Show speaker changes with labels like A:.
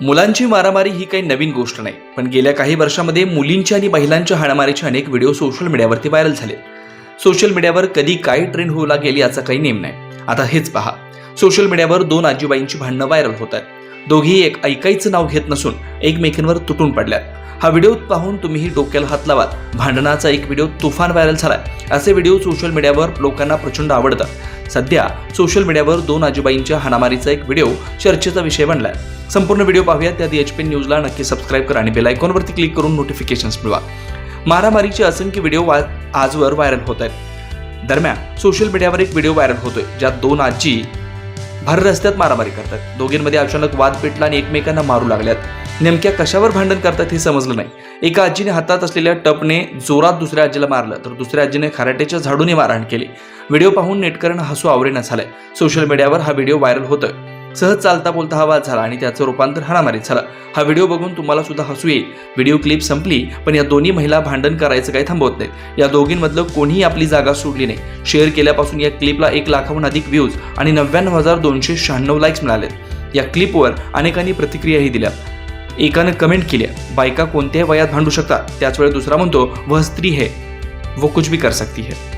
A: मुलांची मारामारी ही काही नवीन गोष्ट नाही पण गेल्या काही वर्षामध्ये मुलींच्या आणि महिलांच्या हाणामारीचे अनेक व्हिडिओ सोशल मीडियावरती व्हायरल झाले. सोशल मीडियावर कधी काय ट्रेंड होऊ लागेल याचा काही नेम नाही. आता हेच पहा. सोशल मीडियावर दोन आजीबाईंची भांडणं व्हायरल होत आहेत. दोघी एक ऐकायचं नाव घेत नसून एकमेकींवर तुटून पडल्यात. हा व्हिडिओ पाहून तुम्हीही डोक्याला हात लावाल भांडणाचा एक व्हिडिओ तुफान व्हायरल झालाय. असे व्हिडिओ सोशल मीडियावर लोकांना प्रचंड आवडतात. सध्या सोशल मीडियावर दोन आजीबाईंच्या हाणामारीचा एक व्हिडिओ चर्चेचा विषय बनलाय. संपूर्ण व्हिडिओ पाहूया त्याआधी एच पी न्यूजला नक्की सबस्क्राईब करा आणि बेल आयकॉनवरती क्लिक करून नोटिफिकेशन्स मिळवा. मारामारीचे असंख्य व्हिडिओ आजवर व्हायरल होत आहेत. दरम्यान सोशल मीडियावर एक व्हिडिओ व्हायरल होतोय ज्यात दोन आजी भर रस्त्यात मारामारी करतात. दोघींमध्ये अचानक वाद पेटला आणि एकमेकांना मारू लागल्यात. नेमक्या कशावर भांडण करतात हे समजलं नाही. एका आजीने हातात असलेल्या टपने जोरात दुसऱ्या आजीला मारलं तर दुसऱ्या आजीने खराट्याच्या झाडूने मारहाण केली. व्हिडिओ पाहून नेटकऱ्यांना हसू आवरेना झालंय. सोशल मीडियावर हा व्हिडिओ व्हायरल होतोय. सहज चालता बोलता हा वाद झाला आणि त्याचं रूपांतर हाणामारीत झालं. हा व्हिडिओ बघून तुम्हाला सुद्धा हसू येईल. व्हिडिओ क्लिप संपली पण या दोन्ही महिला भांडण करायचं काही थांबवत नाहीत. या दोघींमधलं कोणीही आपली जागा सोडली नाही. शेअर केल्यापासून या क्लिपला एक लाखाहून अधिक व्ह्यूज आणि नव्याण्णव हजार दोनशे शहाण्णव लाईक्स मिळालेत. या क्लिपवर अनेकांनी प्रतिक्रियाही दिल्या. एकानं कमेंट केल्या बायका कोणत्याही वयात भांडू शकतात. त्याचवेळी दुसरा म्हणतो वह स्त्री है. वो कुछ भी कर सकती है.